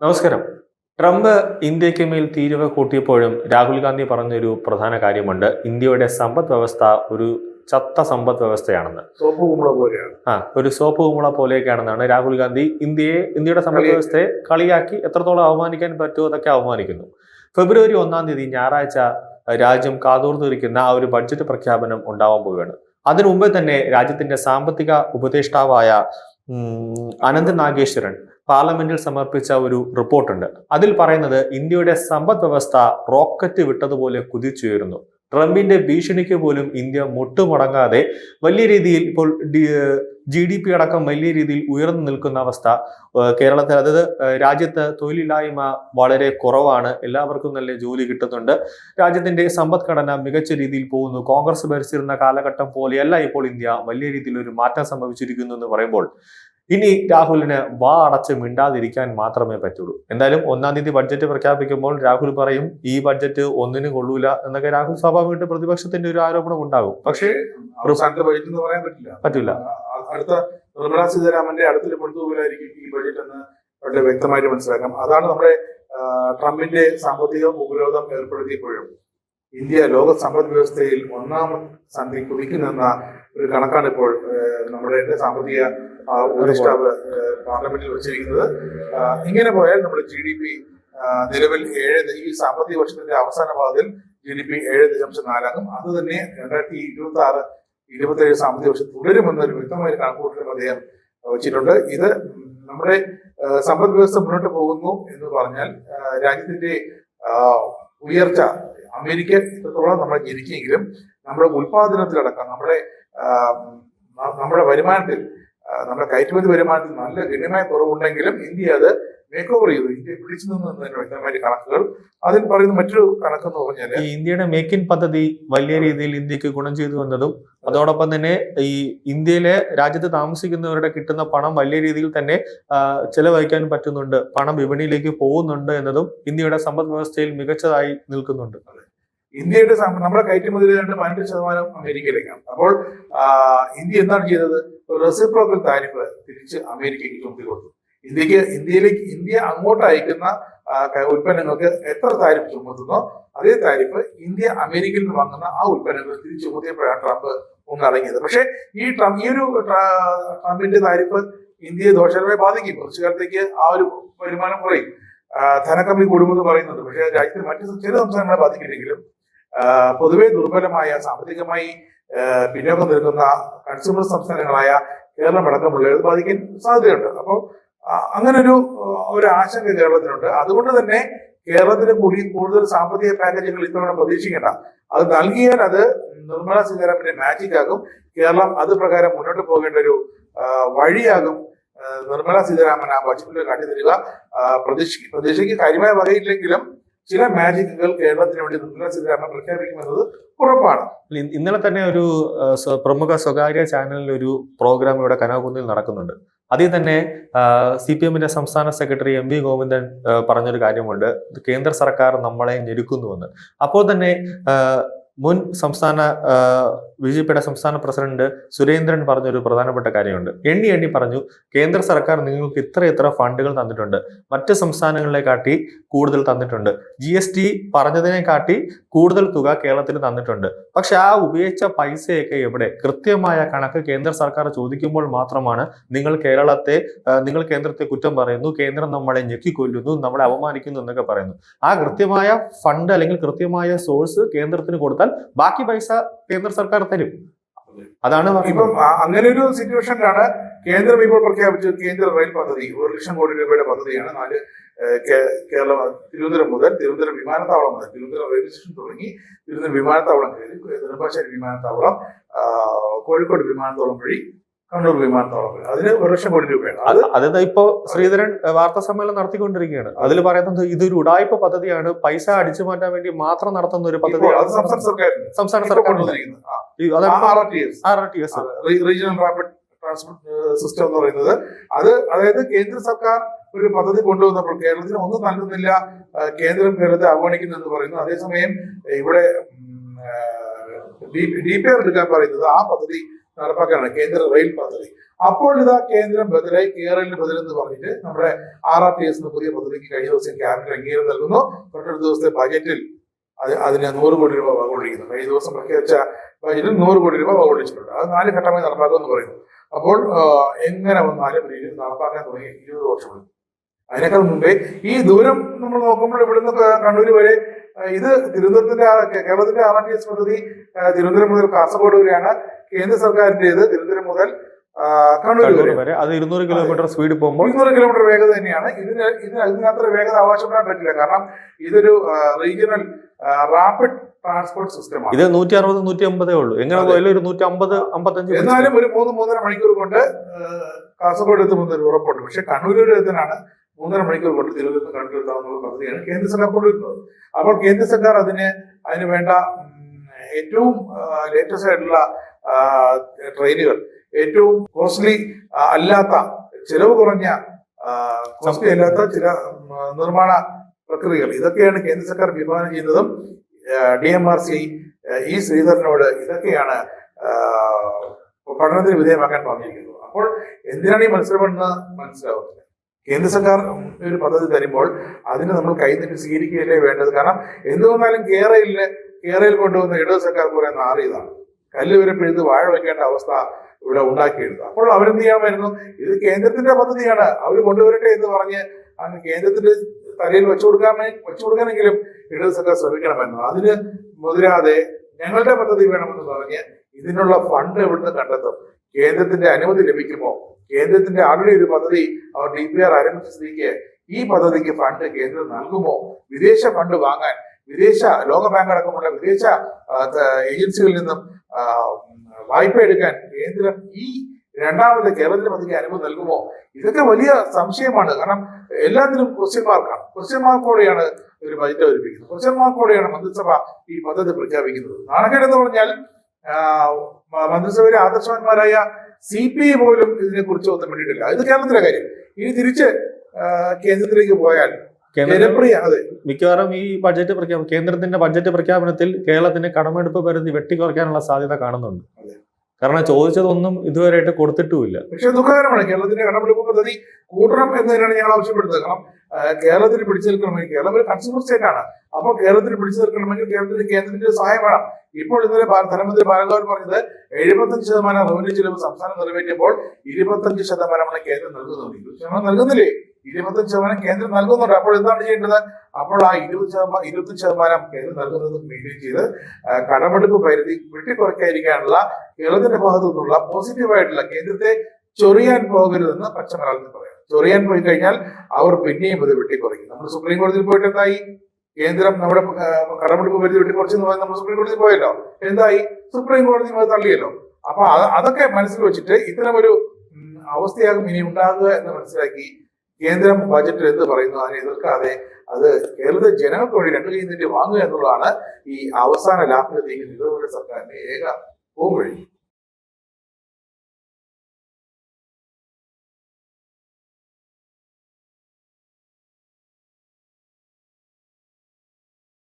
നമസ്കാരം. ട്രംപ് ഇന്ത്യയ്ക്ക് മേൽ തീരുവ കൂട്ടിയപ്പോഴും രാഹുൽ ഗാന്ധി പറഞ്ഞൊരു പ്രധാന കാര്യമുണ്ട്. ഇന്ത്യയുടെ സമ്പദ് വ്യവസ്ഥ ഒരു ചത്ത സമ്പദ് വ്യവസ്ഥയാണെന്ന്. സോപ്പ് കുമ്പള പോലെയാണ്. ആ ഒരു സോപ്പ് കുമ്പള പോലെയൊക്കെയാണെന്നാണ് രാഹുൽ ഗാന്ധി ഇന്ത്യയെ ഇന്ത്യയുടെ സമ്പദ് വ്യവസ്ഥയെ കളിയാക്കി എത്രത്തോളം അവമാനിക്കാൻ പറ്റുമോ അതൊക്കെ അവമാനിക്കുന്നു. ഫെബ്രുവരി ഒന്നാം തീയതി ഞായറാഴ്ച രാജ്യം കാതോർത്തിരിക്കുന്ന ആ ഒരു ബഡ്ജറ്റ് പ്രഖ്യാപനം ഉണ്ടാവാൻ പോവുകയാണ്. അതിനു മുമ്പേ തന്നെ രാജ്യത്തിന്റെ സാമ്പത്തിക ഉപദേഷ്ടാവായ അനന്ത് നാഗേശ്വരൻ പാർലമെന്റിൽ സമർപ്പിച്ച ഒരു റിപ്പോർട്ടുണ്ട്. അതിൽ പറയുന്നത് ഇന്ത്യയുടെ സമ്പദ് വ്യവസ്ഥ റോക്കറ്റ് വിട്ടതുപോലെ കുതിച്ചുയരുന്നു. ട്രംപിന്റെ ഭീഷണിക്ക് പോലും ഇന്ത്യ മുട്ടുമുടങ്ങാതെ വലിയ രീതിയിൽ ഇപ്പോൾ ജി ഡി പി അടക്കം വലിയ രീതിയിൽ ഉയർന്നു നിൽക്കുന്ന അവസ്ഥ കേരളത്തിൽ. അതായത് രാജ്യത്ത് തൊഴിലില്ലായ്മ വളരെ കുറവാണ്. എല്ലാവർക്കും നല്ല ജോലി കിട്ടുന്നുണ്ട്. രാജ്യത്തിന്റെ സമ്പദ്ഘടന മികച്ച രീതിയിൽ പോകുന്നു. കോൺഗ്രസ് ഭരിച്ചിരുന്ന കാലഘട്ടം പോലെയല്ല ഇപ്പോൾ ഇന്ത്യ വലിയ രീതിയിൽ ഒരു മാറ്റം സംഭവിച്ചിരിക്കുന്നു എന്ന് പറയുമ്പോൾ. ഇനി രാഹുലിന് വാ അടച്ച് മിണ്ടാതിരിക്കാൻ മാത്രമേ പറ്റുള്ളൂ. എന്തായാലും ഒന്നാം തീയതി ബഡ്ജറ്റ് പ്രഖ്യാപിക്കുമ്പോൾ രാഹുൽ പറയും ഈ ബഡ്ജറ്റ് ഒന്നിനും കൊള്ളൂല എന്നൊക്കെ രാഹുൽ സ്വാഭാവികമായിട്ട് പ്രതിപക്ഷത്തിന്റെ ഒരു ആരോപണം ഉണ്ടാകും. പക്ഷേ പറ്റില്ല. അടുത്ത നിർമ്മലാ സീതാരാമന്റെ അടുത്ത കൊടുത്തുപോലായിരിക്കും ഈ ബഡ്ജറ്റ് എന്ന് വളരെ വ്യക്തമായിട്ട് മനസ്സിലാക്കാം. അതാണ് നമ്മുടെ ട്രംപിന്റെ സാമ്പത്തിക ഉപരോധം ഏർപ്പെടുത്തിയപ്പോഴും ഇന്ത്യ ലോക സമ്പദ് വ്യവസ്ഥയിൽ ഒന്നാം സന്ധി കുതിക്കുന്നെന്ന ഒരു കണക്കാണ് ഇപ്പോൾ നമ്മുടെ സാമ്പത്തിക ഉപദേഷ്ടാവ് പാർലമെന്റിൽ വെച്ചിരിക്കുന്നത്. ഇങ്ങനെ പോയാൽ നമ്മൾ ജി ഡി പി നിലവിൽ ഏഴ് ഈ സാമ്പത്തിക വർഷത്തിന്റെ അവസാന ഭാഗത്തിൽ ജി ഡി പി ഏഴ് ദശാംശം നാലാകും. അത് തന്നെ രണ്ടായിരത്തി ഇരുപത്തി ആറ് ഇരുപത്തി ഏഴ് സാമ്പത്തിക വർഷം തുടരുമെന്നൊരു വ്യക്തമായ കണക്കുകൂട്ടലും അദ്ദേഹം വെച്ചിട്ടുണ്ട്. ഇത് നമ്മുടെ സമ്പദ് വ്യവസ്ഥ മുന്നോട്ട് പോകുന്നു എന്ന് പറഞ്ഞാൽ രാജ്യത്തിന്റെ ഉയർച്ച അമേരിക്ക ഇത്രത്തോളം നമ്മൾ ജനിക്കുമെങ്കിലും നമ്മുടെ ഉൽപാദനത്തിലടക്കം നമ്മുടെ നമ്മുടെ വരുമാനത്തിൽ നമ്മുടെ കയറ്റുമതി വരുമാനത്തിൽ നല്ല ഗണ്യമായ കുറവുണ്ടെങ്കിലും ഇന്ത്യ അത് മേക്ക് ഓവർ ചെയ്തു. ഇന്ത്യ പിടിച്ചു നിന്നു വ്യക്തമായ കണക്കുകൾ. അതിൽ പറയുന്ന മറ്റൊരു കണക്കെന്ന് പറഞ്ഞാൽ ഈ ഇന്ത്യയുടെ മേക്ക് ഇൻ പദ്ധതി വലിയ രീതിയിൽ ഇന്ത്യയ്ക്ക് ഗുണം ചെയ്തു വന്നതും അതോടൊപ്പം തന്നെ ഈ ഇന്ത്യയിലെ രാജ്യത്ത് താമസിക്കുന്നവരുടെ കിട്ടുന്ന പണം വലിയ രീതിയിൽ തന്നെ ചെലവഴിക്കാൻ പറ്റുന്നുണ്ട് പണം വിപണിയിലേക്ക് പോകുന്നുണ്ട് എന്നതും ഇന്ത്യയുടെ സമ്പദ് വ്യവസ്ഥയിൽ മികച്ചതായി നിൽക്കുന്നുണ്ട്. ഇന്ത്യയുടെ നമ്മുടെ കയറ്റുമതി രണ്ട് പതിനെട്ട് ശതമാനം അമേരിക്കയിലേക്കാണ്. അപ്പോൾ ഇന്ത്യ എന്താണ് ചെയ്തത്? റെസിപ്രോക്കൽ താരിഫ് തിരിച്ച് അമേരിക്കയ്ക്ക് ചുമത്തി കൊടുത്തു ഇന്ത്യയ്ക്ക് ഇന്ത്യയിലേക്ക് ഇന്ത്യ അങ്ങോട്ട് അയക്കുന്ന ഉൽപ്പന്നങ്ങൾക്ക് എത്ര താരിഫ് ചുമത്തുന്നോ അതേ താരിഫ് ഇന്ത്യ അമേരിക്കയിൽ നിന്ന് വാങ്ങുന്ന ആ ഉൽപ്പന്നങ്ങൾ തിരിച്ചു ചുമത്തിയപ്പോഴാണ് ട്രംപ് ഒന്നിറങ്ങിയത് പക്ഷേ ഈ ട്രംപ് ഈ ഒരു ട്ര- ട്രംപിന്റെ താരിഫ് ഇന്ത്യയെ ദോഷകരമായി ബാധിക്കും. കുറച്ചു കാലത്തേക്ക് ആ ഒരു വരുമാനം കുറയും. ധനക്കമ്മി കൂടുമെന്ന് പറയുന്നുണ്ട്. പക്ഷേ രാജ്യത്തെ മറ്റു ചില സംസ്ഥാനങ്ങളെ ബാധിക്കില്ലെങ്കിലും പൊതുവെ ദുർബലമായ സാമ്പത്തികമായി പിന്നോക്കം നിൽക്കുന്ന കൺസ്യൂമർ സംസ്ഥാനങ്ങളായ കേരളം ഇത് ബാധിക്കാൻ സാധ്യതയുണ്ട് അപ്പോൾ അങ്ങനെ ഒരു ഒരു ആശങ്ക കേരളത്തിനുണ്ട്. അതുകൊണ്ട് തന്നെ കേരളത്തിന് കൂടി കൂടുതൽ സാമ്പത്തിക പാക്കേജുകൾ ഇത്തവണ പ്രതീക്ഷിക്കേണ്ട. അത് നൽകിയാൽ അത് നിർമ്മല സീതാരാമന്റെ മാജിക് ആകും. കേരളം അത് പ്രകാരം മുന്നോട്ട് പോകേണ്ട ഒരു വഴിയാകും. നിർമ്മല സീതാരാമൻ ആ ബജറ്റിൽ കാട്ടിത്തരിക. തരിക പ്രതീക്ഷ പ്രതീക്ഷയ്ക്ക് കാര്യമായ വകയില്ലെങ്കിലും ചില മാജിക്കുകൾ കേരളത്തിന് വേണ്ടി നിർമ്മല സീതാരാമൻ പ്രഖ്യാപിക്കുമെന്നത് ഉറപ്പാണ്. ഇന്നലെ തന്നെ ഒരു പ്രമുഖ സ്വകാര്യ ചാനലിൽ ഒരു പ്രോഗ്രാം ഇവിടെ കനകുന്നിൽ നടക്കുന്നുണ്ട്. അതിൽ തന്നെ സി പി എമ്മിന്റെ സംസ്ഥാന സെക്രട്ടറി എം വി ഗോവിന്ദൻ പറഞ്ഞൊരു കാര്യമുണ്ട്. കേന്ദ്ര സർക്കാർ നമ്മളെ ഞെരുക്കുന്നുവെന്ന്. അപ്പോൾ തന്നെ മുൻ സംസ്ഥാന ബി ജെ പിയുടെ സംസ്ഥാന പ്രസിഡന്റ് സുരേന്ദ്രൻ പറഞ്ഞൊരു പ്രധാനപ്പെട്ട കാര്യമുണ്ട്. എണ്ണി എണ്ണി പറഞ്ഞു കേന്ദ്ര സർക്കാർ നിങ്ങൾക്ക് ഇത്ര ഇത്ര ഫണ്ടുകൾ തന്നിട്ടുണ്ട്. മറ്റ് സംസ്ഥാനങ്ങളെ കാട്ടി കൂടുതൽ തന്നിട്ടുണ്ട്. ജി എസ് ടി പറഞ്ഞതിനെ കാട്ടി കൂടുതൽ തുക കേരളത്തിൽ തന്നിട്ടുണ്ട്. പക്ഷെ ആ ഉപയോഗിച്ച പൈസയൊക്കെ എവിടെ? കൃത്യമായ കണക്ക് കേന്ദ്ര സർക്കാർ ചോദിക്കുമ്പോൾ മാത്രമാണ് നിങ്ങൾ കേരളത്തെ നിങ്ങൾ കേന്ദ്രത്തെ കുറ്റം പറയുന്നു കേന്ദ്രം നമ്മളെ ഞെക്കിക്കൊല്ലുന്നു നമ്മളെ അപമാനിക്കുന്നു എന്നൊക്കെ പറയുന്നു. ആ കൃത്യമായ ഫണ്ട് അല്ലെങ്കിൽ കൃത്യമായ സോഴ്സ് കേന്ദ്രത്തിന് കൊടുത്താൽ ബാക്കി പൈസ കേന്ദ്ര സർക്കാർ തരും. അതാണ് ഇപ്പം അങ്ങനെ ഒരു സിറ്റുവേഷനിലാണ് കേന്ദ്രം ഇപ്പോൾ പ്രഖ്യാപിച്ച കേന്ദ്ര റെയിൽ പദ്ധതി. ഒരു ലക്ഷം കോടി രൂപയുടെ പദ്ധതിയാണ് നാല് കേരളം തിരുവനന്തപുരം മുതൽ തിരുവനന്തപുരം വിമാനത്താവളം മുതൽ. തിരുവനന്തപുരം റെയിൽവേ സ്റ്റേഷൻ തുടങ്ങി തിരുവനന്തപുരം വിമാനത്താവളം കയറി നെടുമ്പാശ്ശേരി വിമാനത്താവളം കോഴിക്കോട് വിമാനത്താവളം വഴി കണ്ണൂർ വിമാനത്താവളം വഴി അതിന് ഒരു ലക്ഷം കോടി രൂപയാണ്. അത് അത് അത് ഇപ്പോ ശ്രീധരൻ വാർത്താ സമ്മേളനം നടത്തിക്കൊണ്ടിരിക്കുകയാണ്. അതിൽ പറയുന്നത് ഇതൊരു ഉടായ്പ പദ്ധതിയാണ്. പൈസ അടിച്ചു മാറ്റാൻ വേണ്ടി മാത്രം നടത്തുന്ന ഒരു പദ്ധതി സംസ്ഥാന സർക്കാരിന്. സംസ്ഥാന സർക്കാർ റീജിയണൽ റാപ്പിഡ് ട്രാൻസ്പോർട്ട് സിസ്റ്റം എന്ന് പറയുന്നത്. അത് അതായത് കേന്ദ്ര സർക്കാർ ഒരു പദ്ധതി കൊണ്ടുവന്നപ്പോൾ കേരളത്തിന് ഒന്നും നൽകുന്നില്ല. കേന്ദ്രം കേരളത്തെ അവഗണിക്കുന്നു എന്ന് പറയുന്നു. അതേസമയം ഇവിടെ ഡി പി ആർ എടുക്കാൻ പറയുന്നത് ആ പദ്ധതി നടപ്പാക്കാനാണ് കേന്ദ്ര റെയിൽ പദ്ധതി. അപ്പോൾ ഇതാ കേന്ദ്രം ബദലായി കേരളിന് ബദൽ എന്ന് പറഞ്ഞിട്ട് നമ്മുടെ ആർ ആർ ടി എസ് പുതിയ പദ്ധതിക്ക് കഴിഞ്ഞ ദിവസം ക്യാബിനറ്റ് അംഗീകാരം നൽകുന്നു. തൊട്ടടുത്ത ദിവസത്തെ ബജറ്റിൽ അത് അതിന് നൂറ് കോടി രൂപ വകൊള്ളിക്കുന്നു കഴിഞ്ഞ ദിവസം പ്രഖ്യാപിച്ച ബജറ്റിൽ നൂറ് കോടി രൂപ വകൊള്ളിച്ചിട്ടുണ്ട് അത് നാല് ഘട്ടമായി നടപ്പാക്കുമെന്ന് പറയുന്നു. അപ്പോൾ എങ്ങനെ വന്നാലും ഇത് നടപ്പാക്കാൻ തുടങ്ങി ഇരുപത് വർഷമെടുക്കും അതിനേക്കാൾ മുമ്പേ ഈ ദൂരം നമ്മൾ നോക്കുമ്പോൾ ഇവിടുന്ന് കണ്ണൂർ വരെ ഇത് തിരുവനന്തപുരത്തിന്റെ കേരളത്തിന്റെ ആർ ടി എസ് പദ്ധതി തിരുവനന്തപുരം മുതൽ കാസർഗോഡ് വരെയാണ് കേന്ദ്ര സർക്കാരിന്റേത് തിരുവനന്തപുരം മുതൽ കണ്ണൂർ വരെ. അത് ഇരുന്നൂറ് കിലോമീറ്റർ സ്പീഡ് പോകുമ്പോൾ ഇരുന്നൂറ് കിലോമീറ്റർ വേഗത തന്നെയാണ്. ഇതിന് ഇതിന് അതിനത്ര വേഗത അവകാശപ്പെടാൻ പറ്റില്ല. കാരണം ഇതൊരു റീജിയണൽ റാപ്പിഡ് ട്രാൻസ്പോർട്ട് സിസ്റ്റമാണ് ഇത് നൂറ്റി അറുപത് നൂറ്റി അമ്പതേ ഉള്ളൂ. എങ്ങനെ. പോയാലും ഒരു നൂറ്റി അമ്പത് അമ്പത്തഞ്ച് എന്നാലും ഒരു മൂന്ന് മൂന്നര മണിക്കൂർ കൊണ്ട് കാസർഗോഡ് എത്തുമ്പോൾ ഒരു ഉറപ്പുണ്ട്. പക്ഷെ കണ്ണൂർ എത്താനാണ് മൂന്നര മണിക്കൂർ കൊണ്ട് തിരുവനന്തപുരത്ത് എത്താവുന്ന പദ്ധതിയാണ് കേന്ദ്ര സർക്കാർ കൊണ്ടുവരുന്നത്. അപ്പോൾ കേന്ദ്ര സർക്കാർ അതിന് അതിന് വേണ്ട ഏറ്റവും ലേറ്റസ്റ്റ് ആയിട്ടുള്ള ട്രെയിനുകൾ ഏറ്റവും കോസ്റ്റ്ലി അല്ലാത്ത ചെലവ് കുറഞ്ഞ കോസ്റ്റ്ലി അല്ലാത്ത ചില നിർമ്മാണ പ്രക്രിയകൾ. ഇതൊക്കെയാണ് കേന്ദ്ര സർക്കാർ വിഭാവനം ചെയ്യുന്നതും D M R C E ശ്രീധരനോട് ഇതൊക്കെയാണ് പഠനത്തിന് വിധേയമാക്കാൻ പറഞ്ഞിരിക്കുന്നത്. അപ്പോൾ എന്തിനാണ് ഈ മത്സരമെന്ന് മനസ്സിലാവുന്നില്ല. കേന്ദ്ര സർക്കാർ ഒരു പദ്ധതി തരുമ്പോൾ അതിന് നമ്മൾ കൈനീട്ടി സ്വീകരിക്കുകയല്ലേ വേണ്ടത്? കാരണം എന്ത് വന്നാലും കേരളയിൽ കേരളയിൽ കൊണ്ടുവന്ന ഇടത് സർക്കാർ കുറെ നാറിയതാണ്. കല്ല് വരെ പിഴുത് വാഴ വെക്കേണ്ട അവസ്ഥ ഇവിടെ ഉണ്ടാക്കിയെടുത്തു അപ്പോൾ അവരെന്ത് ചെയ്യാമായിരുന്നു? ഇത് കേന്ദ്രത്തിന്റെ പദ്ധതിയാണ്. അവർ കൊണ്ടുവരട്ടെ എന്ന് പറഞ്ഞ് അങ്ങ് കേന്ദ്രത്തിന്റെ തലയിൽ വെച്ചു കൊടുക്കാൻ വെച്ചു കൊടുക്കാനെങ്കിലും ഇടത് സർക്കാർ ശ്രമിക്കണമായിരുന്നു അതിന് മുതിരാതെ ഞങ്ങളുടെ പദ്ധതി വേണമെന്ന് പറഞ്ഞ് ഇതിനുള്ള ഫണ്ട് എവിടുന്ന് കണ്ടെത്തും? കേന്ദ്രത്തിന്റെ അനുമതി ലഭിക്കുമോ? കേന്ദ്രത്തിന്റെ ആളുടെ ഒരു പദ്ധതി അവർ ഡി പി ആർ ആരംഭിച്ച ഈ പദ്ധതിക്ക് ഫണ്ട് കേന്ദ്രം നൽകുമോ? വിദേശ ഫണ്ട് വാങ്ങാൻ വിദേശ ലോക ബാങ്ക് അടക്കമുള്ള വിദേശ ഏജൻസികളിൽ നിന്നും വായ്പ എടുക്കാൻ കേന്ദ്രം ഈ രണ്ടാമത്തെ കേരളത്തിന് പദ്ധതിക്ക് അനുമതി നൽകുമോ? ഇതൊക്കെ വലിയ സംശയമാണ്. കാരണം എല്ലാത്തിനും ക്വസ്റ്റ്യൻ മാർക്കാണ് ക്വസ്റ്റ്യൻ മാർക്കോടെയാണ് ഒരു ബജറ്റ് അവതരിപ്പിക്കുന്നത്. ക്വസ്റ്റ്യൻ മാർക്കോടെയാണ് മന്ത്രിസഭ ഈ പദ്ധതി പ്രഖ്യാപിക്കുന്നത്. നാണക്കേട് എന്ന് പറഞ്ഞാൽ മന്ത്രിസഭയിലെ ആദർശവാന്മാരായ സി പി ഐ പോലും ഇതിനെ കുറിച്ച് ഒന്നും വേണ്ടിയിട്ടില്ല ഇത് കേരളത്തിലെ കാര്യം. ഇനി തിരിച്ച് കേന്ദ്രത്തിലേക്ക് പോയാൽ ജനപ്രിയ അതെ. മിക്കവാറും ഈ ബഡ്ജറ്റ് പ്രഖ്യാപനം കേന്ദ്രത്തിന്റെ ബഡ്ജറ്റ് പ്രഖ്യാപനത്തിൽ കേരളത്തിന്റെ കടമെടുപ്പ് പരിധി വെട്ടിക്കുറയ്ക്കാനുള്ള സാധ്യത കാണുന്നുണ്ട്. കാരണം ചോദിച്ചതൊന്നും ഇതുവരെയായിട്ട് കൊടുത്തിട്ടുമില്ല. പക്ഷേ ദുഃഖകരമാണ്. കേരളത്തിന്റെ കടമെടുപ്പ് പദ്ധതി കൂട്ടണം എന്ന് തന്നെയാണ് ഞങ്ങൾ ആവശ്യപ്പെടുന്നത്. കാരണം കേരളത്തിൽ പിടിച്ചു നിൽക്കണമെങ്കിൽ കേരളം ഒരു കൺസ്യൂമർ സ്റ്റേറ്റ് ആണ്. അപ്പോൾ കേരളത്തിൽ പിടിച്ചു നിൽക്കണമെങ്കിൽ കേരളത്തിന് കേന്ദ്രത്തിന്റെ സഹായം വേണം. ഇപ്പോൾ ഇന്നലെ ധനമന്ത്രി ബാലഗോപാൽ പറഞ്ഞത് എഴുപത്തഞ്ച് ശതമാനം റവന്യൂ ചിലവ് സംസ്ഥാനം നിറവേറ്റിയപ്പോൾ ഇരുപത്തഞ്ച് ശതമാനമാണ് കേന്ദ്രം നൽകുന്നത്. ഇരുപത് ശതമാനം നൽകുന്നില്ലേ? ഇരുപത്തഞ്ച് ശതമാനം കേന്ദ്രം നൽകുന്നുണ്ട്. അപ്പോൾ എന്താണ് ചെയ്യേണ്ടത്? അപ്പോൾ ആ ഇരുപത് ശതമാനം ഇരുപത്തഞ്ച് ശതമാനം കേന്ദ്രം നൽകുന്നത് മെയിന്റെയിൻ ചെയ്ത് കടമെടുപ്പ് പരിധി വെട്ടിക്കുറയ്ക്കാതിരിക്കാനുള്ള കേരളത്തിന്റെ ഭാഗത്തു നിന്നുള്ള പോസിറ്റീവായിട്ടുള്ള കേന്ദ്രത്തെ ചൊറിയാൻ പോകരുതെന്ന് പച്ചമലയാളത്തിൽ പറയാം. ചൊറിയാൻ പോയി കഴിഞ്ഞാൽ അവർ പിന്നെയും ഇത് വെട്ടിക്കുറയ്ക്കും നമ്മൾ സുപ്രീം കോടതിയിൽ പോയിട്ട് എന്തായി? കേന്ദ്രം നമ്മുടെ കടമെടുപ്പ് പരിധി വെട്ടിക്കുറച്ചെന്ന് പറഞ്ഞാൽ നമ്മൾ സുപ്രീം കോടതിയിൽ പോയല്ലോ. എന്തായി? സുപ്രീം കോടതി തള്ളിയല്ലോ. അപ്പൊ അതൊക്കെ മനസ്സിൽ വെച്ചിട്ട് ഇത്തരം ഒരു അവസ്ഥയാകും ഇനി ഉണ്ടാകുക എന്ന് മനസ്സിലാക്കി കേന്ദ്രം ബജറ്റിൽ എന്ത് പറയുന്നു അതിനെ എതിർക്കാതെ അത് കേരളത്തിലെ ജനങ്ങൾക്ക് വേണ്ടി രണ്ടു കൈ നീട്ടി വാങ്ങുക എന്നുള്ളതാണ് ഈ അവസാന ലാഭത്തിലേക്ക് നിലവിലെ സർക്കാരിന്റെ ഏക പോംവഴി.